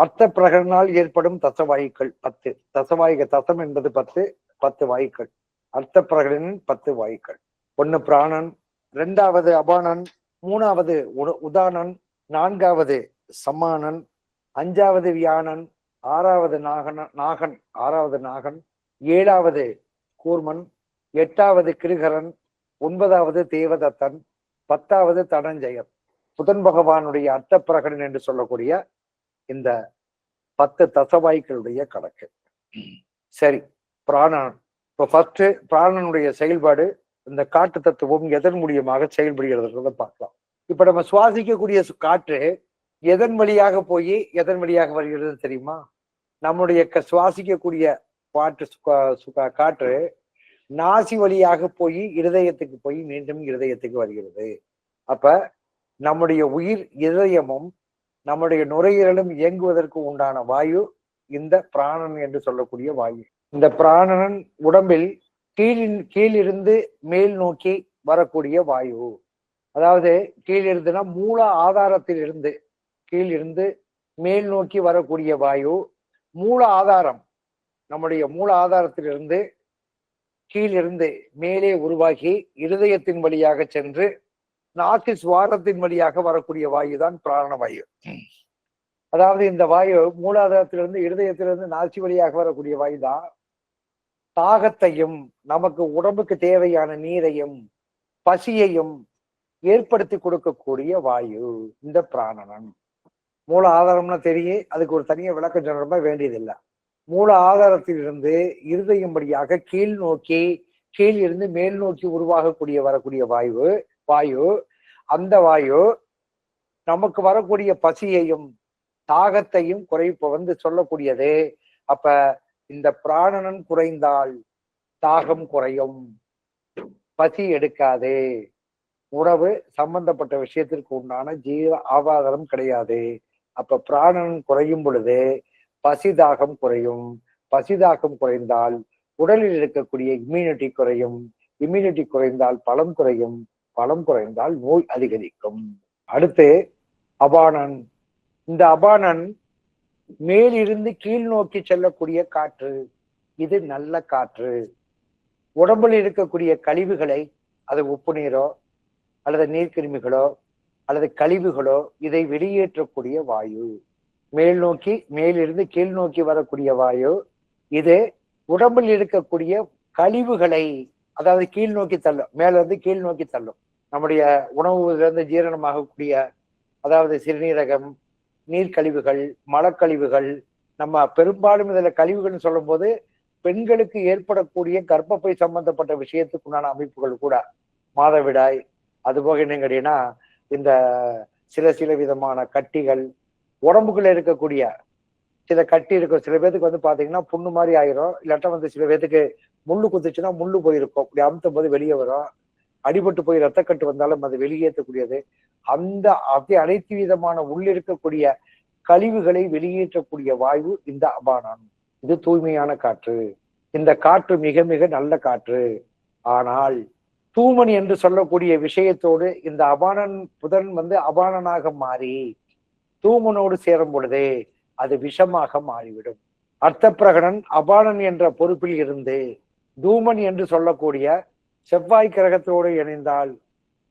அர்த்த பிரகடனால் ஏற்படும் தசவாயுக்கள் பத்து. தசவாயுக தசம் என்பது பத்து பத்து வாயுக்கள். அர்த்த பிரகடனின் பத்து வாயுக்கள். ஒன்னு பிராணன் இரண்டாவது அபானன் மூணாவது உதானன் நான்காவது சமானன் அஞ்சாவது வியானன் ஆறாவது நாகன நாகன் ஆறாவது நாகன் ஏழாவது கூர்மன் எட்டாவது கிருகரன் ஒன்பதாவது தேவதத்தன் பத்தாவது தனஞ்சயன். புதன் பகவானுடைய அர்த்த பிரகடன் என்று சொல்லக்கூடிய இந்த பத்து தசவாய்க்களுடைய கணக்கு. சரி பிராணன். இப்போ ஃபர்ஸ்ட் பிராணனுடைய செயல்பாடு இந்த காட்டு தத்துவம் எதன் மூலியமாக செயல்படுகிறதுன்றதை பார்க்கலாம். இப்ப நம்ம சுவாசிக்கக்கூடிய காற்று எதன் வழியாக போய் எதன் வழியாக வருகிறது தெரியுமா? நம்முடைய க- சுவாசிக்கக்கூடிய காற்று சுகா- சுகா- காற்று நாசி வழியாக போய் இருதயத்துக்கு போய் மீண்டும் இருதயத்துக்கு வருகிறது. அப்ப நம்முடைய உயிர் இதயமும் நம்முடைய நுரையீரலும் இயங்குவதற்கு உண்டான வாயு இந்த பிராணன் என்று சொல்லக்கூடிய வாயு. இந்த பிராணன் உடம்பில் கீழின் கீழிருந்து மேல் நோக்கி வரக்கூடிய வாயு. அதாவது கீழிருந்துனா மூல ஆதாரத்தில் இருந்து கீழிருந்து மேல் நோக்கி வரக்கூடிய வாயு. மூல ஆதாரம் நம்முடைய மூல ஆதாரத்திலிருந்து கீழிருந்து மேலே உருவாகி இருதயத்தின் வழியாக சென்று நாசி சுவாரத்தின் வழியாக வரக்கூடிய வாயு தான் பிராண வாயு. அதாவது இந்த வாயு மூலாதாரத்திலிருந்து இருதயத்திலிருந்து நாசி வழியாக வரக்கூடிய வாயு தான் தாகத்தையும் நமக்கு உடம்புக்கு தேவையான நீரையும் பசியையும் ஏற்படுத்தி கொடுக்கக்கூடிய வாயு இந்த பிராணனன் மூல ஆதாரம்னா தெரியும். அதுக்கு ஒரு தனியா விளக்கம் சொல்ற வேண்டியதில்லை. மூல ஆதாரத்திலிருந்து இருதயம் வழியாக கீழ் நோக்கி கீழ் இருந்து மேல் நோக்கி உருவாகக்கூடிய வரக்கூடிய வாயு. வாயு அந்த வாயு நமக்கு வரக்கூடிய பசியையும் தாகத்தையும் குறைப்ப வந்து சொல்லக்கூடியது. அப்ப இந்த பிராணனன் குறைந்தால் தாகம் குறையும். பசி எடுக்காது. உணவு சம்பந்தப்பட்ட விஷயத்திற்கு உண்டான ஜீவ ஆவாதாரம் கிடையாது. அப்ப பிராணன் குறையும் பொழுது பசிதாகம் குறையும். பசிதாகம் குறைந்தால் உடலில் இருக்கக்கூடிய இம்யூனிட்டி குறையும். இம்யூனிட்டி குறைந்தால் பலம் குறையும். பலம் குறைந்தால் நோய் அதிகரிக்கும். அடுத்து அபானன். இந்த அபானன் மேலிருந்து கீழ் நோக்கி செல்லக்கூடிய காற்று. இது நல்ல காற்று. உடம்பில் இருக்கக்கூடிய கழிவுகளை அது உப்பு நீரோ அல்லது நீர்க்கிருமிகளோ அல்லது கழிவுகளோ இதை வெளியேற்றக்கூடிய வாயு. மேல் நோக்கி மேலிருந்து கீழ் நோக்கி வரக்கூடிய வாயு. இது உடம்பில் இருக்கக்கூடிய கழிவுகளை அதாவது கீழ் நோக்கி தள்ளும் மேலிருந்து கீழ் நோக்கி தள்ளும். நம்முடைய உணவுலேருந்து ஜீரணமாகக்கூடிய அதாவது சிறுநீரகம் நீர்க்கழிவுகள் மலக்கழிவுகள் நம்ம பெரும்பாலும் இதில் கழிவுகள்னு சொல்லும்போது பெண்களுக்கு ஏற்படக்கூடிய கர்ப்பப்பை சம்பந்தப்பட்ட விஷயத்துக்குண்டான அமைப்புகள் கூட. மாதவிடாய் அதுபோக என்ன கேட்டீங்கன்னா இந்த சில சில விதமான கட்டிகள் உடம்புக்குள்ள இருக்கக்கூடிய சில கட்டி இருக்கும். சில பேத்துக்கு வந்து பாத்தீங்கன்னா புண்ணு மாதிரி ஆயிரும். இல்லாட்டா வந்து சில பேத்துக்கு முள்ளு குத்துச்சுன்னா முள்ளு போயிருக்கும். அப்படி அமுத்தும் போது வெளியே வரும். அடிபட்டு போய் ரத்தக்கட்டு வந்தாலும் அது வெளியேற்றக்கூடியது. அந்த அப்படி அனைத்து விதமான உள்ளிருக்கக்கூடிய கழிவுகளை வெளியேற்றக்கூடிய வாயு இந்த அபானம் இது தூய்மையான காற்று. இந்த காற்று மிக மிக நல்ல காற்று. ஆனால் தூமன் என்று சொல்லக்கூடிய விஷயத்தோடு இந்த அபானன் புதன் வந்து அபானனாக மாறி தூமனோடு சேரும் பொழுதே அது விஷமாக மாறிவிடும். அர்த்த பிரகடன் அபானன் என்ற பொறுப்பில் இருந்து தூமன் என்று சொல்லக்கூடிய செவ்வாய் கிரகத்தோடு இணைந்தால்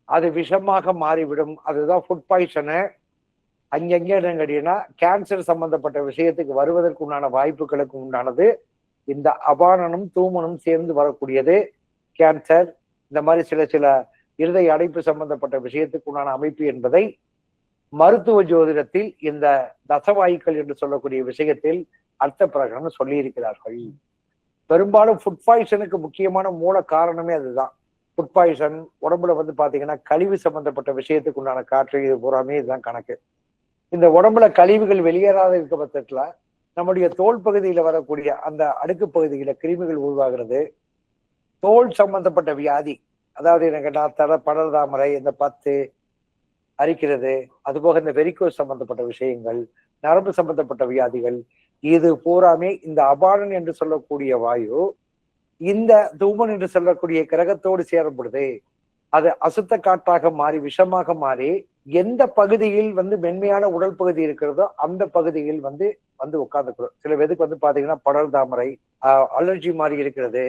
அது விஷமாக மாறிவிடும். அதுதான் ஃபுட் பாய்சனு அங்கங்கே என்னன்னு கேட்டீங்கன்னா கேன்சர் சம்பந்தப்பட்ட விஷயத்துக்கு வருவதற்கு உண்டான வாய்ப்புகளுக்கு உண்டானது. இந்த அபானனும் தூமனும் சேர்ந்து வரக்கூடியது. கேன்சர் இந்த மாதிரி சில சில இருதய அடைப்பு சம்பந்தப்பட்ட விஷயத்துக்கு உண்டான அமைப்பு என்பதை மருத்துவ ஜோதிடத்தில் இந்த தசவாயுக்கள் என்று சொல்லக்கூடிய விஷயத்தில் அர்த்த பிரகடனம் சொல்லியிருக்கிறார்கள். இருக்கிறார்கள் பெரும்பாலும் ஃபுட் பாய்சனுக்கு முக்கியமான மூல காரணமே அதுதான். ஃபுட் பாய்சன் உடம்புல வந்து பாத்தீங்கன்னா கழிவு சம்பந்தப்பட்ட விஷயத்துக்கு உண்டான காற்று இது பூராமே இதுதான் கணக்கு. இந்த உடம்புல கழிவுகள் வெளியேறாத இருக்க பட்சத்துல நம்முடைய தோல் பகுதியில வரக்கூடிய அந்த அடுக்கு பகுதியில கிருமிகள் உருவாகிறது. தோல் சம்பந்தப்பட்ட வியாதி அதாவது எனக்கு நான் தர படர் தாமரை இந்த பத்து அரிக்கிறது அதுபோக இந்த வெரிக்கோஸ் சம்பந்தப்பட்ட விஷயங்கள் நரம்பு சம்பந்தப்பட்ட வியாதிகள் இது பூராமே இந்த அபானன் என்று சொல்லக்கூடிய வாயு இந்த தூமன் என்று சொல்லக்கூடிய கிரகத்தோடு சேரப்படுது. அது அசுத்த காற்றாக மாறி விஷமாக மாறி எந்த பகுதியில் வந்து மென்மையான உடல் பகுதி இருக்கிறதோ அந்த பகுதியில் வந்து வந்து உட்கார்ந்துக்கிறோம். சில பேருக்கு வந்து பாத்தீங்கன்னா படல் தாமரை அலர்ஜி மாதிரி இருக்கிறது.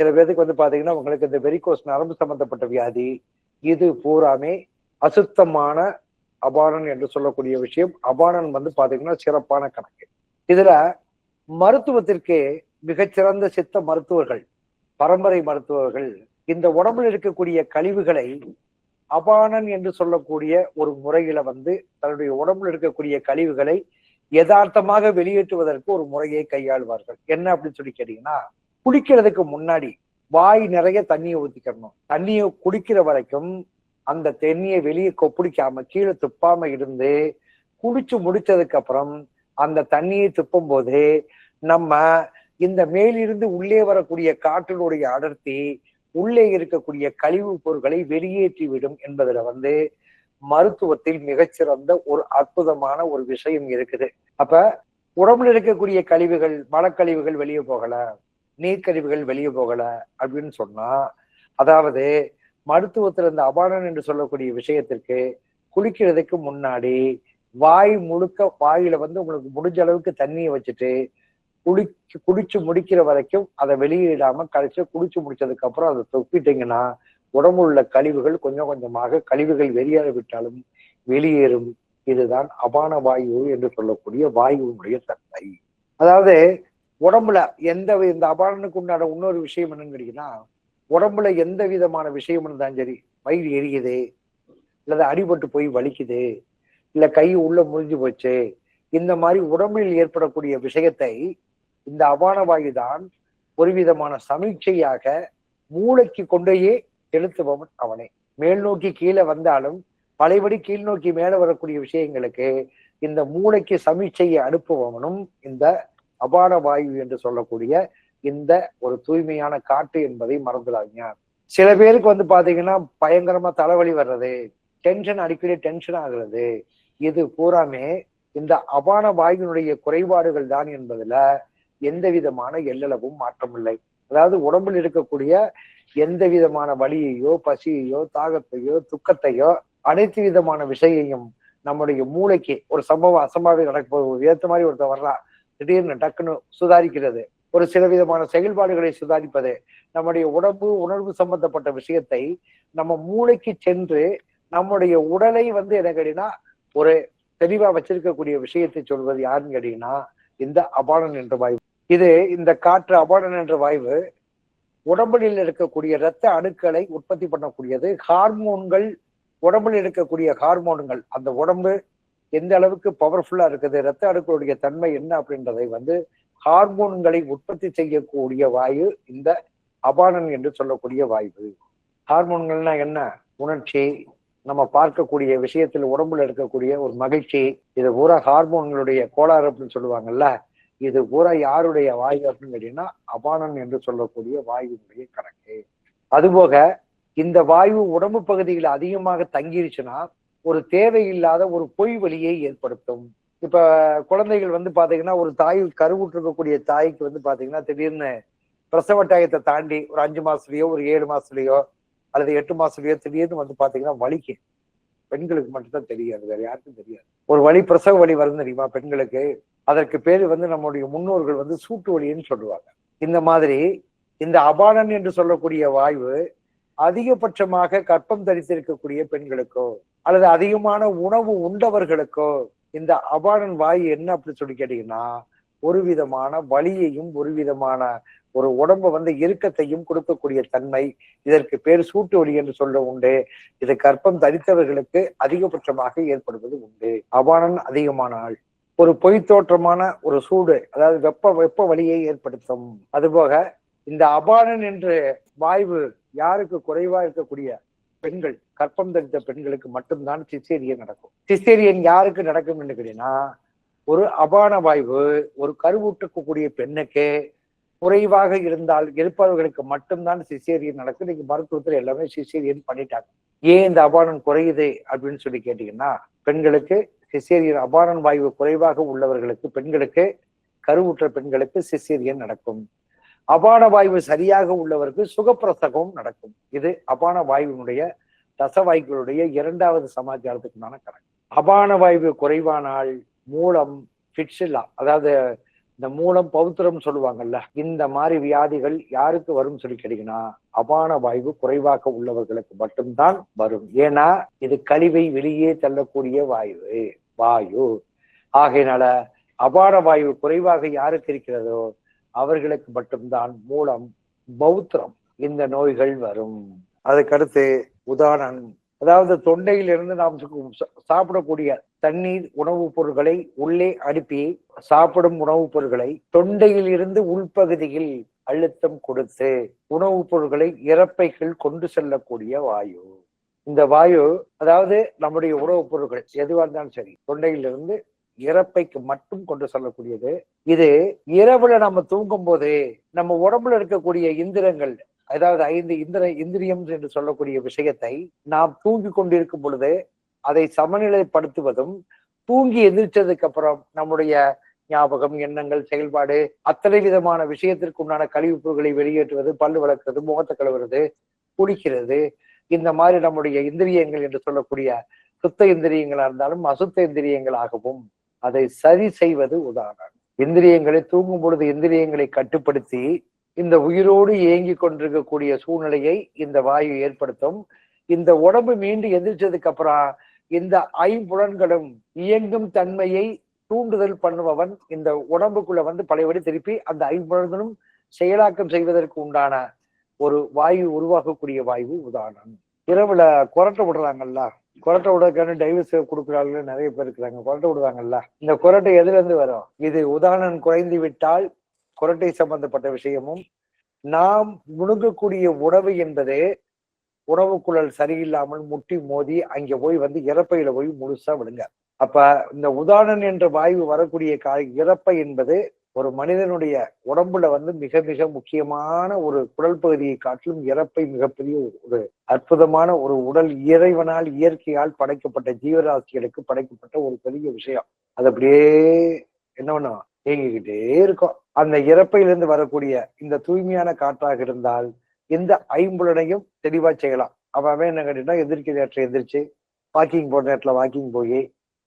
சில பேருக்கு வந்து பாத்தீங்கன்னா உங்களுக்கு இந்த வெரிகோஸ் நரம்பு சம்பந்தப்பட்ட வியாதி. இது பூராமே அசுத்தமான அபானன் என்று சொல்லக்கூடிய விஷயம். அபானன் வந்து பாத்தீங்கன்னா சிறப்பான கணக்கு. இதுல மருத்துவத்திற்கு மிகச்சிறந்த சித்த மருத்துவர்கள் பரம்பரை மருத்துவர்கள் இந்த உடம்புல இருக்கக்கூடிய கழிவுகளை அபானன் என்று சொல்லக்கூடிய ஒரு முறையில வந்து தன்னுடைய உடம்புல இருக்கக்கூடிய கழிவுகளை யதார்த்தமாக வெளியேற்றுவதற்கு ஒரு முறையை கையாளுவார்கள். என்ன அப்படின்னு சொல்லி கேட்டீங்கன்னா குடிக்கிறதுக்கு முன்னாடி வாய் நிறைய தண்ணியை ஊத்திக்கணும். தண்ணியை குடிக்கிற வரைக்கும் அந்த தண்ணியை வெளியே கொப்பிடிக்காம கீழே துப்பாம இருந்து குடிச்சு முடிச்சதுக்கு அப்புறம் அந்த தண்ணியை துப்பும் போது நம்ம இந்த மேலிருந்து உள்ளே வரக்கூடிய காற்றினுடைய அடர்த்தி உள்ளே இருக்கக்கூடிய கழிவுப் பொருட்களை வெளியேற்றி விடும் என்பதுல வந்து மருத்துவத்தில் மிகச்சிறந்த ஒரு அற்புதமான ஒரு விஷயம் இருக்குது. அப்ப உடம்புல இருக்கக்கூடிய கழிவுகள் மலக்கழிவுகள் வெளியே போகல நீர்க்கழிவுகள் வெளியே போகல அப்படின்னு சொன்னா அதாவது மருத்துவத்துல இந்த அபானன் என்று சொல்லக்கூடிய விஷயத்திற்கு குளிக்கிறதுக்கு முன்னாடி வாய் முழுக்க வாயில வந்து உங்களுக்கு முடிஞ்ச அளவுக்கு தண்ணியை வச்சுட்டு குளி குடிச்சு முடிக்கிற வரைக்கும் அதை வெளியிடாம கழிச்சு குடிச்சு முடிச்சதுக்கு அப்புறம் அதை தொப்பிட்டீங்கன்னா உடம்பு உள்ள கழிவுகள் கொஞ்சம் கொஞ்சமாக கழிவுகள் வெளியேற விட்டாலும் வெளியேறும். இதுதான் அபான வாயு என்று சொல்லக்கூடிய வாயுனுடைய தன்மை. அதாவது உடம்புல எந்த இந்த அபானனுக்கு உண்டான இன்னொரு விஷயம் என்னன்னு கேட்டீங்கன்னா உடம்புல எந்த விதமான விஷயம் இருந்தாலும் சரி வயிறு எரியுது அல்லது அடிபட்டு போய் வலிக்குது இல்ல கை உள்ள முறிஞ்சு போச்சு. இந்த மாதிரி உடம்பில் ஏற்படக்கூடிய விஷயத்தை இந்த அபான வாயு தான் ஒரு விதமான சமீட்சையாக மூளைக்கு கொண்டேயே செலுத்துபவன் அவனே. மேல் நோக்கி கீழே வந்தாலும் பழையபடி கீழ் நோக்கி மேல வரக்கூடிய விஷயங்களுக்கு இந்த மூளைக்கு சமீட்சையை அனுப்புபவனும் இந்த அபான வாயு என்று சொல்லக்கூடிய இந்த ஒரு தூய்மையான காற்று என்பதை மறந்துடாதீங்க. சில பேருக்கு வந்து பாத்தீங்கன்னா பயங்கரமா தலைவலி வர்றது டென்ஷன் அடிக்கடி டென்ஷன் ஆகுறது இது பூராமே இந்த அபான வாயுனுடைய குறைபாடுகள் தான் என்பதுல எந்த விதமான எல்லளவும் மாற்றமில்லை அதாவது உடம்பில் இருக்கக்கூடிய எந்த விதமான வலியையோ பசியையோ தாகத்தையோ துக்கத்தையோ அனைத்து விதமான விஷயையும் நம்முடைய மூளைக்கு ஒரு சம்பவம் அசம்பாவிதம் நடக்கும் ஏற்ற மாதிரி ஒருத்தர் வர்றா திடீர்னு டக்குன்னு சுதாரிக்கிறது. ஒரு சில விதமான செயல்பாடுகளை சுதாரிப்பது நம்முடைய உடம்பு உணர்வு சம்பந்தப்பட்ட விஷயத்தை நம்ம மூளைக்கு சென்று நம்முடைய உடலை வந்து என்ன கேட்டீங்கன்னா ஒரு தெளிவா வச்சிருக்கக்கூடிய விஷயத்தை சொல்வது யாருன்னு கேட்டீங்கன்னா இந்த அபானன் என்ற வாயு இது இந்த காற்று அபானன் என்ற வாய்வு உடம்பில் இருக்கக்கூடிய இரத்த அணுக்களை உற்பத்தி பண்ணக்கூடியது. ஹார்மோன்கள் உடம்பில் இருக்கக்கூடிய ஹார்மோன்கள் அந்த உடம்பு எந்த அளவுக்கு பவர்ஃபுல்லா இருக்குது இரத்த அணுக்களுடைய தன்மை என்ன அப்படின்றதை வந்து ஹார்மோன்களை உற்பத்தி செய்யக்கூடிய வாயு இந்த அபானன் என்று சொல்லக்கூடிய வாய்வு. ஹார்மோன்கள்னா என்ன? உணர்ச்சி நம்ம பார்க்கக்கூடிய விஷயத்தில் உடம்புல இருக்கக்கூடிய ஒரு மகிழ்ச்சி இது பூரா ஹார்மோன்களுடைய கோளாறு அப்படின்னு சொல்லுவாங்கல்ல இது பூரா யாருடைய வாயு அப்படின்னு கேட்டீங்கன்னா அபானன் என்று சொல்லக்கூடிய வாயுனுடைய கணக்கு. அதுபோக இந்த வாயு உடம்பு பகுதியில் அதிகமாக தங்கிருச்சுன்னா ஒரு தேவையில்லாத ஒரு பொய் வழியை ஏற்படுத்தும். இப்ப குழந்தைகள் வந்து பாத்தீங்கன்னா ஒரு தாய் கருவுற்றிருக்கக்கூடிய தாய்க்கு வந்து பாத்தீங்கன்னா திடீர்னு பிரசவ டயத்தை தாண்டி ஒரு அஞ்சு மாசத்துலயோ ஒரு ஏழு மாசத்துலயோ அல்லது எட்டு மாசத்துலயோ திடீர்னு வந்து பாத்தீங்கன்னா வலிக்கு. பெண்களுக்கு மட்டும்தான் தெரியாது வேற யாருக்கும் தெரியாது. ஒரு வழி பிரசவ வலி வருது தெரியுமா பெண்களுக்கு? அதற்கு பேரு வந்து நம்முடைய முன்னோர்கள் வந்து சூட்டு வலின்னு சொல்லுவாங்க. இந்த மாதிரி இந்த அபானன் என்று சொல்லக்கூடிய வாய்வு அதிகபட்சமாக கற்பம் தரித்திருக்கக்கூடிய பெண்களுக்கோ அல்லது அதிகமான உணவு உண்டவர்களுக்கோ இந்த அபானன் வாயு என்ன அப்படி சொல்லி கேட்டீங்கன்னா ஒரு விதமான வலியையும் ஒரு விதமான ஒரு உடம்பு வந்து இறுக்கத்தையும் கொடுக்கக்கூடிய தன்மை இதற்கு பேர் சூட்டு வலி என்று சொல்ல உண்டு. இது கற்பம் தரித்தவர்களுக்கு அதிகபட்சமாக ஏற்படுவது உண்டு. அபானன் அதிகமான ஆள் ஒரு பொய் தோற்றமான ஒரு சூடு அதாவது வெப்ப வெப்ப வலியை ஏற்படுத்தும். அதுபோக இந்த அபானன் என்று வாய்வு யாருக்கு குறைவா இருக்கக்கூடிய பெண்கள் கற்பம் தரித்த பெண்களுக்கு மட்டும்தான் சிசேரியன் நடக்கும். சிசேரியன் யாருக்கு நடக்கும் என்று கேட்டீங்கன்னா ஒரு அபான வாய்வு ஒரு கருவூட்டக்கூடிய பெண்ணுக்கு குறைவாக இருந்தால் இருப்பவர்களுக்கு மட்டும்தான் சிசேரியன் நடக்கும் இன்னைக்கு மருத்துவத்தில் எல்லாமே சிசேரியன் பண்ணிட்டாங்க. ஏன் இந்த அபானம் குறையுது அப்படின்னு சொல்லி கேட்டீங்கன்னா பெண்களுக்கு சிசேரியன் அபானன் வாயு குறைவாக உள்ளவர்களுக்கு பெண்களுக்கு கருவுற்ற பெண்களுக்கு சிசேரியன் நடக்கும். அபான வாய்வு சரியாக உள்ளவருக்கு சுகப்பிரசவம் நடக்கும். இது அபான வாயுவினுடைய தசவாய்களுடைய இரண்டாவது சமாச்சாரத்துக்குமான கணக்கு. அபான வாயு குறைவானால் மூலம் ஃபிட்ஸில்லா அதாவது இந்த மூலம் பௌத்திரம் சொல்லுவாங்கல்ல இந்த மாதிரி வியாதிகள் யாருக்கு வரும் சொல்லி கேட்டீங்கன்னா அபான வாய்வு குறைவாக உள்ளவர்களுக்கு மட்டும்தான் வரும். ஏன்னா இது கழிவை வெளியே தள்ளக்கூடிய வாயு வாயு. ஆகையினால அபான வாயு குறைவாக யாருக்கு இருக்கிறதோ அவர்களுக்கு மட்டும்தான் மூலம் பௌத்திரம் இந்த நோய்கள் வரும். அதுக்கடுத்து உதாரணம். அதாவது தொண்டையிலிருந்து நாம் சாப்பிடக்கூடிய தண்ணீர் உணவுப் பொருட்களை உள்ளே அனுப்பி சாப்பிடும் உணவுப் பொருட்களை தொண்டையில் இருந்து உள்பகுதியில் அழுத்தம் கொடுத்து உணவுப் பொருட்களை இறப்பைகள் கொண்டு செல்லக்கூடிய வாயு. இந்த வாயு அதாவது நம்முடைய உணவுப் பொருட்கள் எதுவாக இருந்தாலும் சரி தொண்டையிலிருந்து இறப்பைக்கு மட்டும் கொண்டு செல்லக்கூடியது. இது இரவுல நம்ம தூங்கும் போது நம்ம உடம்புல இருக்கக்கூடிய இந்திரங்கள் அதாவது ஐந்து இந்திர இந்திரியம் என்று சொல்லக்கூடிய விஷயத்தை நாம் தூங்கி கொண்டிருக்கும் பொழுது அதை சமநிலைப்படுத்துவதும் தூங்கி எந்திரிச்சதுக்கு அப்புறம் நம்முடைய ஞாபகம் எண்ணங்கள் செயல்பாடு அத்தனை விதமான விஷயத்திற்கு உண்டான கழிவுப்பொருட்களை வெளியேற்றுவது பல்லு வளர்க்கிறது முகத்தை கழுவுறது குடிக்கிறது இந்த மாதிரி நம்முடைய இந்திரியங்கள் என்று சொல்லக்கூடிய சுத்த இந்திரியங்களா இருந்தாலும் அசுத்த இந்திரியங்களாகவும் அதை சரி செய்வது உதாரணம். இந்திரியங்களை தூங்கும் பொழுது இந்திரியங்களை கட்டுப்படுத்தி இந்த உயிரோடு இயங்கி கொண்டிருக்கக்கூடிய சூழ்நிலையை இந்த வாயு ஏற்படுத்தும். இந்த உடம்பு மீண்டும் எந்திரிச்சதுக்கு அப்புறம் இந்த ஐம்புலன்களும் இயங்கும் தன்மையை தூண்டுதல் பண்ணுபவன் இந்த உடம்புக்குள்ள வந்து பழையபடி திருப்பி அந்த ஐம்புலன்களும் செயலாக்கம் செய்வதற்கு உண்டான ஒரு வாயு உருவாகக்கூடிய வாயு உதாரணம். இரவுல குரட்டை விடுறாங்கல்ல? குரட்டை விடுறதுக்கான டைவர்ஸ் கொடுக்குறாங்க நிறைய பேர் இருக்கிறாங்க. கொரட்டை விடுவாங்கல்ல இந்த கொரட்டை எதுல இருந்து வரும்? இது உதாரணம் குறைந்து விட்டால் குரட்டை சம்பந்தப்பட்ட விஷயமும் நாம் முழுங்கக்கூடிய உணவு என்பது உணவு குழல் சரியில்லாமல் முட்டி மோதி அங்க போய் வந்து இறப்பையில போய் முழுசா விடுங்க. அப்ப இந்த உதாரணன் என்ற வாயு வரக்கூடிய கா இறப்பை என்பது ஒரு மனிதனுடைய உடம்புல வந்து மிக மிக முக்கியமான ஒரு குடல் பகுதியை காட்டிலும் இறப்பை மிகப்பெரிய ஒரு அற்புதமான ஒரு உடல் இறைவனால் இயற்கையால் படைக்கப்பட்ட ஜீவராசிகளுக்கு படைக்கப்பட்ட ஒரு பெரிய விஷயம். அது அப்படியே என்ன பண்ணும்? இயங்கிக்கிட்டே இருக்கும். அந்த இறப்பையிலிருந்து வரக்கூடிய இந்த தூய்மையான காற்றாக இருந்தால் இந்த ஐம்புலனையும் தெளிவா செய்யலாம். அவன் அவன் என்ன கேட்டீங்கன்னா எதிர்க்க நேரத்துல எந்திரிச்சு வாக்கிங் போற நேரத்துல வாக்கிங் போய்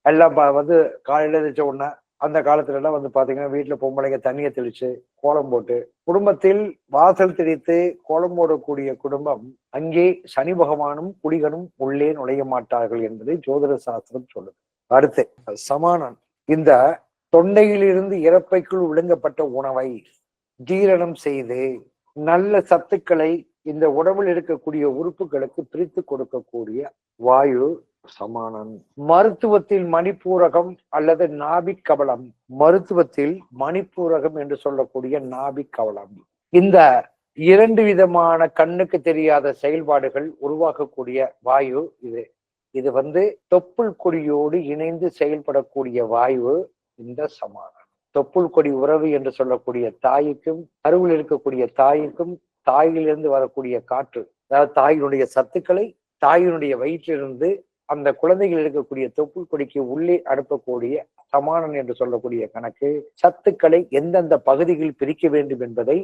எல்லாம் ப- வந்து காலையில எழுந்திரிச்ச உடனே அந்த காலத்துல எல்லாம் வந்து பாத்தீங்கன்னா வீட்டுல பொம்பளைங்க தண்ணியை தெளிச்சு கோலம் போட்டு குடும்பத்தில் வாசல் தெளித்து கோலம் போடக்கூடிய குடும்பம் அங்கே சனி பகவானும் குடிகனும் உள்ளே நுழைய மாட்டார்கள் என்பதை ஜோதிட சாஸ்திரம் சொல்லுது. அடுத்து சமானன் இந்த தொண்டையிலிருந்து இறப்பைக்குள் விழுங்கப்பட்ட உணவை ஜீரணம் செய்து நல்ல சத்துக்களை இந்த உடம்பில் இருக்கக்கூடிய உறுப்புகளுக்கு பிரித்து கொடுக்கக்கூடிய வாயு சமானன் மருத்துவத்தில் மணிப்பூரகம் அல்லது நாபிக் கவலம் மருத்துவத்தில் மணிப்பூரகம் என்று சொல்லக்கூடிய நாபிக் கவலம் இந்த இரண்டு விதமான கண்ணுக்கு தெரியாத செயல்பாடுகள் உருவாக்கக்கூடிய வாயு இது. இது வந்து தொப்புள் கொடியோடு இணைந்து செயல்படக்கூடிய வாயு இந்த சமானம். தொப்புள் கொடி உறவு என்று சொல்லக்கூடிய தாய்க்கும் கருவில் இருக்கக்கூடிய தாய்க்கும் தாயிலிருந்து வரக்கூடிய காற்று. அதாவது தாயினுடைய சத்துக்களை தாயினுடைய வயிற்றிலிருந்து அந்த குழந்தைகள் இருக்கக்கூடிய தொப்புள் கொடிக்கு உள்ளே அனுப்பக்கூடிய சமானன் என்று சொல்லக்கூடிய கணக்கு சத்துக்களை எந்தெந்த பகுதிகளில் பிரிக்க வேண்டும் என்பதை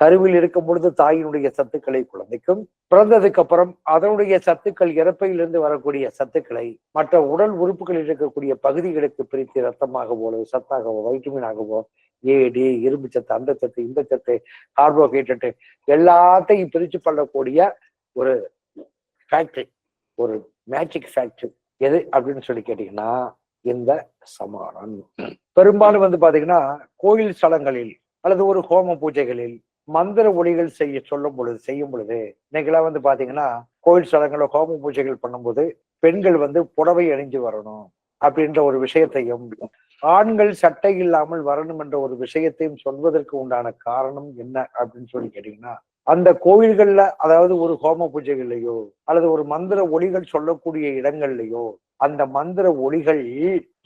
கருவில் இருக்கும் பொழுது தாயினுடைய சத்துக்களை குழந்தைக்கும் பிறந்ததுக்கு அப்புறம் அதனுடைய சத்துக்கள் இறப்பையிலிருந்து வரக்கூடிய சத்துக்களை மற்ற உடல் உறுப்புகளில் இருக்கக்கூடிய பகுதிகளுக்கு பிரித்து ரத்தமாகவோ அல்லது சத்தாகவோ வைட்டமினாகவோ ஏ டி இரும்பு சத்து அந்த சத்து இந்த சத்து கார்போஹைட்ரேட்டு எல்லாத்தையும் பிரித்து பண்ணக்கூடிய ஒரு ஃபேக்டரி ஒரு மேஜிக் ஃபேக்டரி எது அப்படின்னு சொல்லி கேட்டீங்கன்னா இந்த சமானம் பெரும்பாலும் வந்து பாத்தீங்கன்னா கோயில் ஸ்தலங்களில் அல்லது ஒரு ஹோம பூஜைகளில் மந்திர ஒளிகள் செய்ய சொல்லும் பொழுது செய்யும் பொழுது இன்னைக்கெல்லாம் வந்து பாத்தீங்கன்னா கோயில் ஸ்தலங்களில் ஹோம பூஜைகள் பண்ணும்போது பெண்கள் வந்து புடவை அணிஞ்சு வரணும் அப்படின்ற ஒரு விஷயத்தையும் ஆண்கள் சட்டை இல்லாமல் வரணும் என்ற ஒரு விஷயத்தையும் சொல்வதற்கு உண்டான காரணம் என்ன அப்படின்னு சொல்லி கேட்டீங்கன்னா அந்த கோயில்கள்ல அதாவது ஒரு ஹோம பூஜைகள்லையோ அல்லது ஒரு மந்திர ஒளிகள் சொல்லக்கூடிய இடங்கள்லையோ அந்த மந்திர ஒளிகள்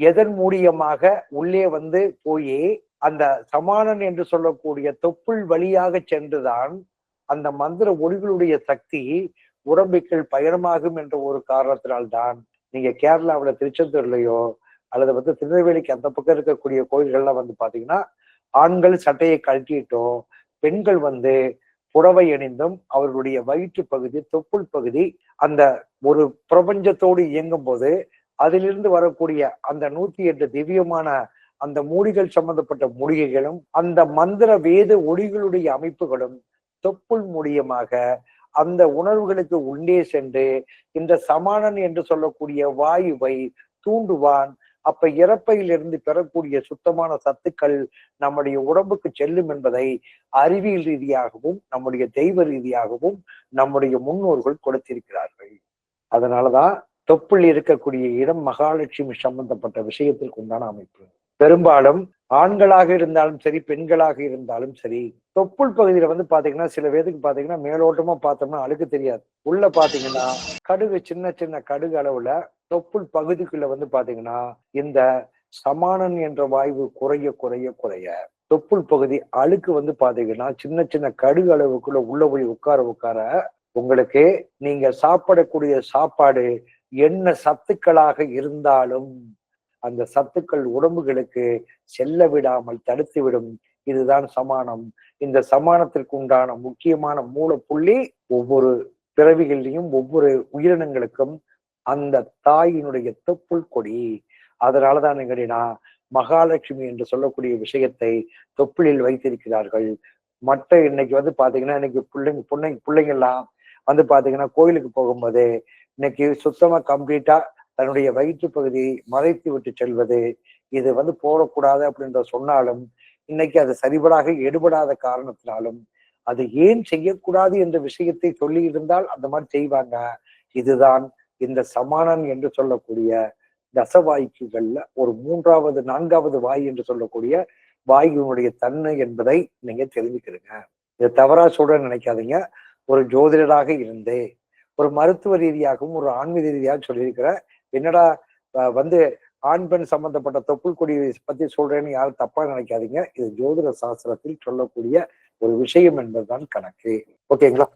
எதன் மூலியமாக உள்ளே வந்து போய் அந்த சமானன் என்று சொல்லக்கூடிய தொப்புள் வழியாக சென்றுதான் அந்த மந்திர ஒளிகளுடைய சக்தி உடம்புக்குள் பயணமாகும் என்ற ஒரு காரணத்தினால்தான். நீங்க கேரளாவில திருச்செந்தூர்லயோ அல்லது வந்து திருநெல்வேலிக்கு அந்த பக்கம் இருக்கக்கூடிய கோயில்கள்லாம் வந்து பாத்தீங்கன்னா ஆண்கள் சட்டையை கழட்டிட்டோம் பெண்கள் வந்து புடவை அணிந்தும் அவர்களுடைய வயிற்று பகுதி தொப்புள் பகுதி அந்த ஒரு பிரபஞ்சத்தோடு இயங்கும் போது அதிலிருந்து வரக்கூடிய அந்த நூத்தி எட்டு திவ்யமான அந்த மூலிகள் சம்பந்தப்பட்ட மூலிகைகளும் அந்த மந்திர வேத ஒளிகளுடைய அமைப்புகளும் தொப்புள் மூலியமாக அந்த உணர்வுகளுக்கு உள்ளே சென்று இந்த சமானன் என்று சொல்லக்கூடிய வாயுவை தூண்டுவான். அப்ப இறப்பையிலிருந்து பெறக்கூடிய சுத்தமான சத்துக்கள் நம்முடைய உடம்புக்கு செல்லும் என்பதை அறிவியல் ரீதியாகவும் நம்முடைய தெய்வ ரீதியாகவும் நம்முடைய முன்னோர்கள் கொடுத்திருக்கிறார்கள். அதனாலதான் தொப்புள் இருக்கக்கூடிய இடம் மகாலட்சுமி சம்பந்தப்பட்ட விஷயத்திற்கு உண்டான அமைப்பு. பெரும்பாலும் ஆண்களாக இருந்தாலும் சரி பெண்களாக இருந்தாலும் சரி தொப்புள் பகுதியில வந்து பாத்தீங்கன்னா சில பேருக்கு பாத்தீங்கன்னா மேலோட்டமா பார்த்தோம்னா அழுக்கு தெரியாது. உள்ள பாத்தீங்கன்னா கடுகு சின்ன சின்ன கடுகு அளவுல தொப்புள் பகுதிக்குள்ள வந்து பாத்தீங்கன்னா இந்த சமானன் என்ற வாய்வு குறைய குறைய குறைய தொப்புள் பகுதி அழுக்கு வந்து பாத்தீங்கன்னா சின்ன சின்ன கடுகு அளவுக்குள்ள உள்ள போய் உட்கார உட்கார உங்களுக்கு நீங்க சாப்பிடக்கூடிய சாப்பாடு என்ன சத்துக்களாக இருந்தாலும் அந்த சத்துக்கள் உடம்புகளுக்கு செல்ல விடாமல் தடுத்து விடும் இதுதான் சமானம். இந்த சமானத்திற்கு உண்டான முக்கியமான மூலப்புள்ளி ஒவ்வொரு பிறவிகளிலையும் ஒவ்வொரு உயிரினங்களுக்கும் அந்த தாயினுடைய தொப்புள் கொடி. அதனாலதான் கேட்டீங்கன்னா மகாலட்சுமி என்று சொல்லக்கூடிய விஷயத்தை தொப்புளில் வைத்திருக்கிறார்கள். மற்ற இன்னைக்கு வந்து பாத்தீங்கன்னா இன்னைக்கு பிள்ளைங்க பிள்ளைங்க பிள்ளைங்கெல்லாம் வந்து பாத்தீங்கன்னா கோயிலுக்கு போகும்போது இன்னைக்கு சுத்தமா கம்ப்ளீட்டா தன்னுடைய வயிற்று பகுதியை மறைத்து விட்டு செல்வது இது வந்து போடக்கூடாது அப்படின்ற சொன்னாலும் இன்னைக்கு அது சரிபடாக எடுபடாத காரணத்தினாலும் அது ஏன் செய்யக்கூடாது என்ற விஷயத்தை சொல்லி இருந்தால் அந்த மாதிரி செய்வாங்க. இதுதான் இந்த சமானன் என்று சொல்லக்கூடிய தசவாய்க்குகள்ல ஒரு மூன்றாவது நான்காவது வாய் என்று சொல்லக்கூடிய வாயுனுடைய தன்மை என்பதை நீங்க தெரிஞ்சுக்கிறீங்க இதை தவறா சொல்ற நினைக்காதீங்க. ஒரு ஜோதிடராக இருந்தே ஒரு மருத்துவ ரீதியாகவும் ஒரு ஆன்மீக ரீதியாக சொல்லியிருக்கிற என்னடா வந்து ஆண் பெண் சம்பந்தப்பட்ட தொப்புள் கொடி பத்தி சொல்றேன்னு யாரும் தப்பா நினைக்காதீங்க. இது ஜோதிட சாஸ்திரத்தில் சொல்லக்கூடிய ஒரு விஷயம் என்பதுதான் கணக்கு. ஓகேங்களா?